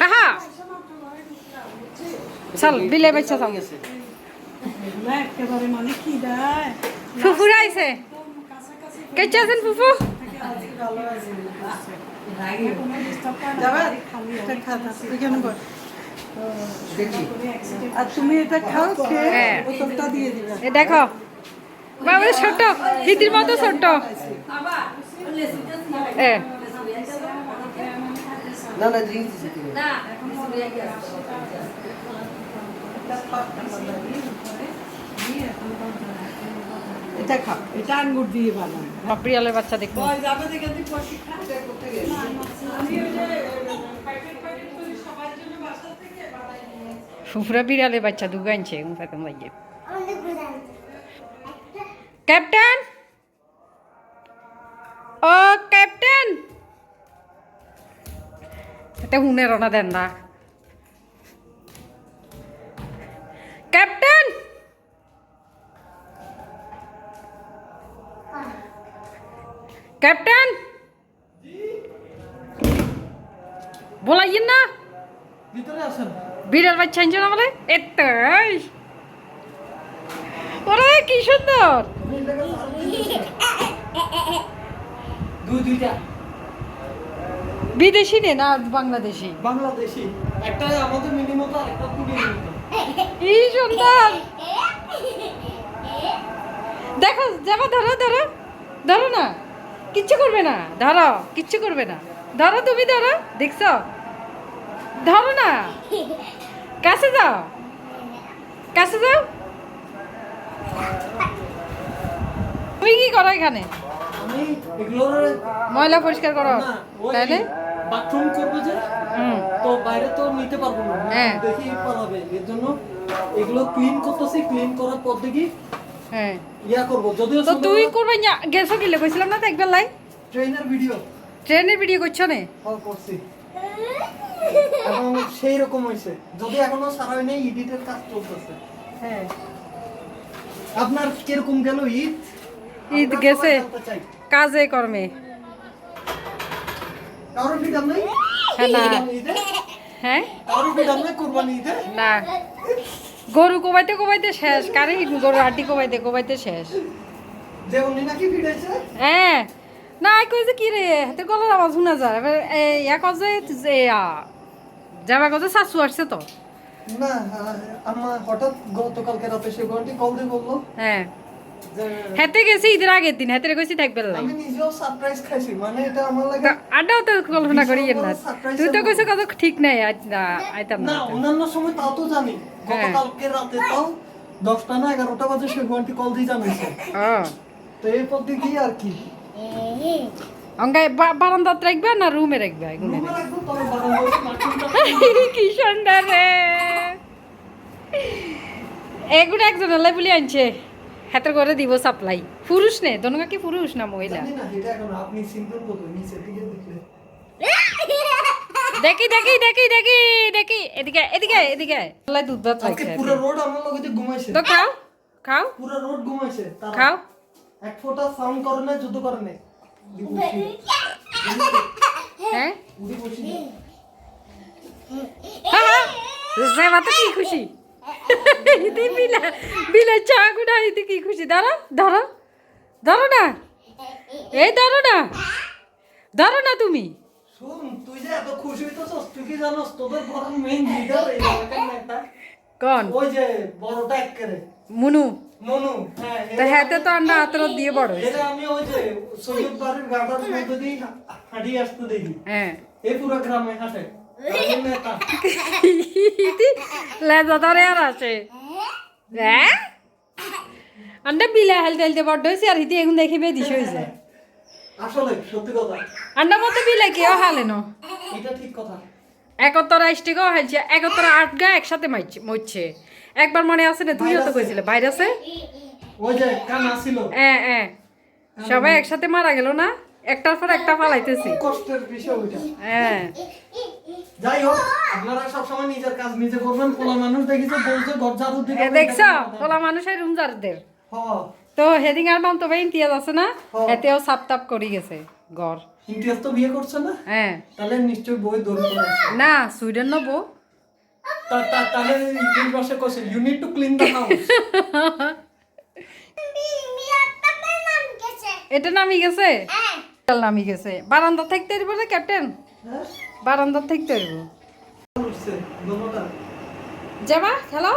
হা হা। চল বিলে বাচ্চা চল ফুফুরা আইছে কেচে আছেন ফুফু? হ্যাঁ। দেখো বাবা ছোট হিতির মতো ছোট না না ড্রিঙ্কস দিছে এটা খাও এটা আঙ্গুর দিয়ে বানানো প্রিয়ালের বাচ্চা দেখো। ওই যাবে দেখে তুই প্রশিক্ষণ আমি ওই যে প্যাকেট প্যাকেট করি সবার জন্য বাসা থেকে বানাই নিয়ে আসি। বাচ্চা দুগো আনছে ফাতেম লাগিয়ে ক্যাপ্টেন! রনা দেন না ক্যাপ্টেন ক্যাপ্টেন বলাইয়েন না ভিতরে আসেন বিড়াল বাচ্চা আনছো না বলে এত্তাই ওরে কি সুন্দর দুই দুইটা বিদেশি নে না বাংলাদেশি? বাংলাদেশি। একটা আমাদের মিনি মতো আর একটা কুড়ি কি সুন্দর! দেখো যাব ধরো ধরো। ধরো না। কিচ্ছু করবে না। ধরো কিচ্ছু করবে না। ধরো তুমি ধরো। দেখছ? ধরো না। কাছে যাও। কাছে যাও। তুমি কি করো এখানে? ময়লা পরিষ্কার করো। তাইলে বাথরুম করব যে তো বাইরে তো নিতে পারব না। হ্যাঁ। দেখি পালাবে এর জন্য এগুলো ক্লিন করতেছি ক্লিন করার পর দেখি হ্যাঁ। ইয়া করব। যদিও তো তুই করবে না গেছো কিলে? কইছিলাম না তো একবার লাই? ট্রেনের ভিডিও ট্রেনের ভিডিও করছ নে? কল করছি। এবং সেই রকম হয়েছে যদি এখনও সারা হয়নি এডিটের কাজ চলতেছে। হ্যাঁ। আপনার কীরকম গেল ঈদ? ঈদ গেছে। কাজে কর্মে। কারোর নেই? হ্যাঁ, হ্যাঁ? কারোর ফিডার নেই কোরবানি ঈদে? না। গরু কোবাইতে কোবাইতে শেষ। কারে গরু হাঁটি কোবাইতে কোবাইতে শেষ। যে উনি নাকি ফিডেছে হ্যাঁ। না কই যে কি রে? হাতে গলার আওয়াজ শোনা যায়। এবার ইয়া কজে যে যাবা কজে শাশু আসছে তো। না আমার হঠাৎ গতকালকে রাতে সে ঘন্টি কল দিয়ে বলল। হ্যাঁ। হেতে গেছি ঈদের আগের দিন। হেতে কইছি থাকবে আমি নিজেও সারপ্রাইজ খাইছি মানে এটা আমার লাগে আড্ডাও তো কল্পনা করি না তুই তো কইছো কত ঠিক নাই আজ না আইতাম না অন্যান্য সময় তাও তো জানি। হ্যাঁ। গতকালকে রাতে তাও দশটা না এগারোটা বাজে কল দিয়ে জানাইছে। তো দেখি আর কি। অঙ্গায় বারান্দাত রাখবে না রুমে রাখবে? এগুলো রুমে রাখব তবে বারান্দায় বাথরুমটা কি সুন্দর রে। এগুলো একজন বলি আনছে। হাতের করে দিব সাপ্লাই পুরুষ নে দনগা কি পুরুষ না মহিলা? দেখি দেখি দেখি দেখি দেখি। এদিকে এদিকে এদিকে আল্লাহ দুধ ভাত আজকে পুরো রোড আমার লগে ঘুমাইছে। তো খাও খাও। পুরো রোড ঘুমাইছে তারা খাও। এক ফোঁটা সাউন্ড করে না যুদ্ধ করে না হ্যাঁ? উড়ি বসি। হ্যাঁ হ্যাঁ। জেবা তো কি খুশি? ইতি বিলা বিলা চা গুড়া ইতি কি খুশি? ধরো ধরো ধরো না। এই ধরো না। ধরো না তুমি। এত কোন? ওই যে বড়টা একেরে মুনু। মনু হ্যাঁ তো এরা- হাতে তো আন্না আতর দিয়ে বড় হয়েছে। আমি ওই যে সৈয়দ বাড়ির গাড়ার মধ্যে দিয়ে হাঁটি আসতে দেখি। হ্যাঁ। এই পুরো গ্রামে হাঁটে। তাদের নেতা। ইতি লেজা ধরে আর আছে? হ্যাঁ আন্ডা বিলা হেলতে হেলতে বড় হয়েছে আর ইতি এখন দেখি বেদিস হয়েছে। আসলে সত্যি কথা। আন্ডা মতো বিলা কেউ হালে ন? এটা ঠিক কথা। একত্তর আইসটিকেও হালছে একত্তর আট গা একসাথে মারছে মরছে। একবার মনে আছে না তুইও তো কইছিল ভাইরাসে ওই যে কান আসিল হ্যাঁ হ্যাঁ সবাই একসাথে মারা গেল না? একটার পর একটা পালাইতেছি। কষ্টের বিষয় ওইটা। হ্যাঁ। যাই হোক আপনারা সবসময় নিজের কাজ নিজে করবেন পোলা মানুষ দেখিছে বলছে ঘর ঝাড়ু দিতে দেখছ পোলা মানুষের রুমজারদের হ্যাঁ তো হেদিং আর মাম তো ভাই ইমতিয়াজ আছে না হ্যাঁ। এতেও সাপ তাপ করি গেছে ঘর। ইমতিয়াজ তো বিয়ে করছে না? হ্যাঁ। তাহলে নিশ্চয়ই বই না সুইডেন নবো তা- তা- তাহলে ইংলিশ ভাষা কছে you need to clean the house এটা নামি গেছে? কাল নামি গেছে। বারান্দা থাকতে পারব না ক্যাপ্টেন? হ্যাঁ বারান্দা থাকতে পারব যাবা খেলো?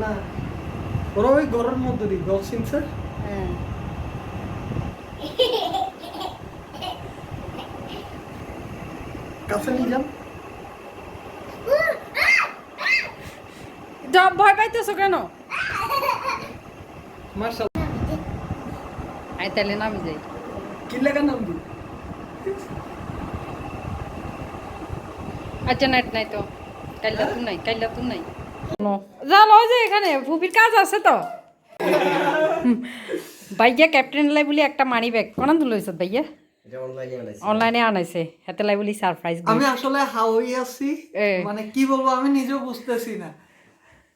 না ওরা ওই ঘরের মধ্যে দিই গল সিনছে হ্যাঁ। কাছে ভয় পাইতেছো কেন? মার্শাল আই তাহলে নামি যাই। আচ্ছা নাইট নাই তো। কাইলা তুই নাই কাইলা তুই নাই। যা যে এখানে ফুপির কাজ আছে তো। ভাইয়া ক্যাপ্টেন লাই বলি একটা মানি ব্যাগ। কোন তুলে লইছ ভাইয়া? অনলাইনে আনাইছে। হাতে লাই বলি সারপ্রাইজ আমি আসলে হাওয়াই আছি। এ। মানে কি বলব আমি নিজেও বুঝতেছি না।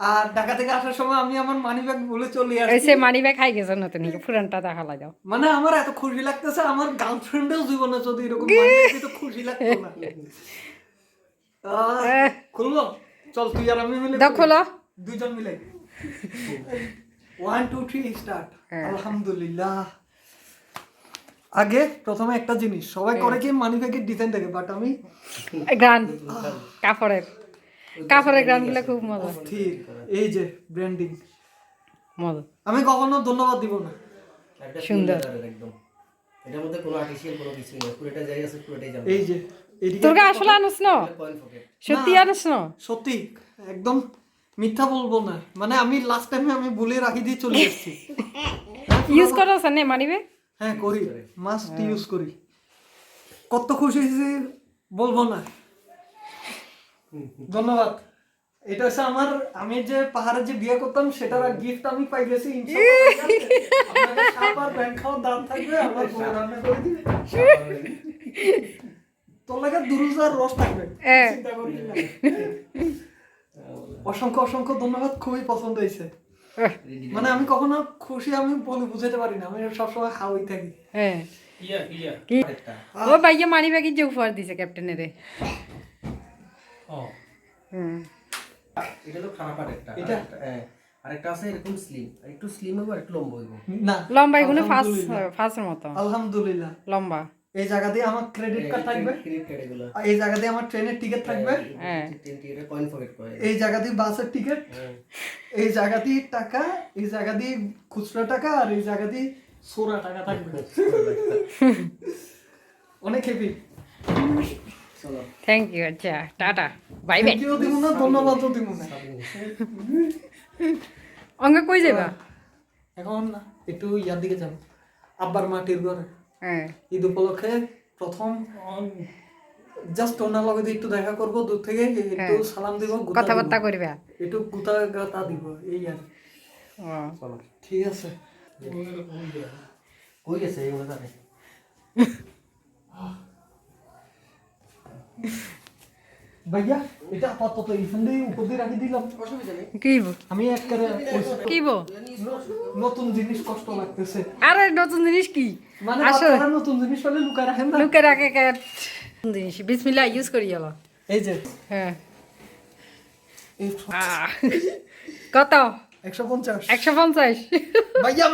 আর ঢাকা থেকে আসার সময় আমি আমার মানি ব্যাগ বলে চলে আসছি এসে মানি ব্যাগ খাই গেছে নতুন পুরানটা দেখা লাগাও মানে আমার এত খুশি লাগতেছে আমার গার্লফ্রেন্ডেও জীবনে যদি এরকম money bag দিত, খুশি লাগতো না। খুলবো? চল তুই আর আমি মিলে করি। দুইজন মিলে। ওয়ান টু থ্রি স্টার্ট হ্যাঁ। আলহামদুলিল্লাহ। আগে প্রথমে একটা জিনিস সবাই করে কি মানি ব্যাগের ডিজাইন থাকে বাট আমি গ্রান কাপড়ের। কাপড়ের গ্রানগুলো খুব মজা। স্থির এই যে ব্র্যান্ডিং মজা। আমি কখনো ধন্যবাদ দিব না। সুন্দর। একদম। এটার মধ্যে কোনো আর্টিফিশিয়াল কোনো কিছু নেই। পুরোটা যাই আছে পুরোটাই জানো এই যে আসলে আনুস না? সত্যি আনুস না? সত্যি একদম মিথ্যা বলব না। মানে আমি লাস্ট টাইমে আমি বলে রাখি দিয়ে চলে এসেছি। ইউজ করো নে মানি ব্যাগ হ্যাঁ করি। মাস্ট ইউজ করি। কত খুশি হয়েছি বলব না। ধন্যবাদ। এটা হচ্ছে আমার আমি যে পাহাড়ে যে বিয়ে করতাম সেটার গিফট আমি পাই গেছি ইনশাআল্লাহ। আপনাদের সাপ আর ব্যাংক খাওয়ার দাম থাকবে আমার রান্না করে দিবে। তোর লাগে দুরুজার রস থাকবে। চিন্তা করিস না। অসংখ্য অসংখ্য ধন্যবাদ খুবই পছন্দ হয়েছে। মানে আমি কখনো খুশি আমি বলে বুঝাতে পারি না আমি সবসময় হাওয়াই থাকি। হ্যাঁ। ইয়া ইয়া ও ভাইয়া মানি ব্যাগের যে উপহার দিছে ক্যাপ্টেনের হুম। এটা তো খারাপ আরেকটা এটা? হ্যাঁ। আরেকটা আছে এরকম স্লিম একটু স্লিম হবে একটু লম্বা হইব। না লম্বা এগুলো ফার্স্ট আলহামদুলিল্লাহ। মতো। আলহামদুলিল্লাহ। লম্বা। এই জায়গা দিয়ে আমার ক্রেডিট কার্ড থাকবে? এই জায়গা দিয়ে আমার ট্রেনের টিকিট থাকবে? হ্যাঁ। করে। এই জায়গা দিয়ে বাসের টিকিট হ্যাঁ। এই জায়গা দিয়ে টাকা এই জায়গা দিয়ে খুচরা টাকা আর এই জায়গা দিয়ে সোরা টাকা থাকবে। অনেক হেভি থ্যাংক ইউ আচ্ছা টাটা বাই বাই কেউ দিব না দিব না অঙ্গ কই যাবা এখন একটু ইয়ার দিকে যাব। আব্বার মাটির ঘরে। হ্যাঁ। ঈদ উপলক্ষে প্রথম জাস্ট ওনার লগে একটু দেখা করব দূর থেকে একটু সালাম দিব কথাবার্তা। করবা? একটু গুতা গাতা দিব এই আর। ও। চলো। ঠিক আছে। কই গেছে? এগুলো ভাইয়া এটা আপাতত এইখান দিয়ে উপর দিয়ে রাখি দিলাম আমি একবারে নতুন জিনিস কষ্ট লাগতেছে আরে নতুন জিনিস কি মানে আসো বাচ্চারা নতুন জিনিস পেলে লুকায় রাখেন না লুকে রাখে জিনিস বিসমিল্লা ইউজ করি গেল এই যে হ্যাঁ কত একশো পঞ্চাশ একশো পঞ্চাশ ভাইয়া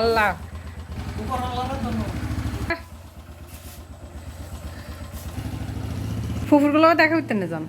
আল্লাহ। ফুফুরগুলো ফুফুরগুলো দেখা করতে না যান?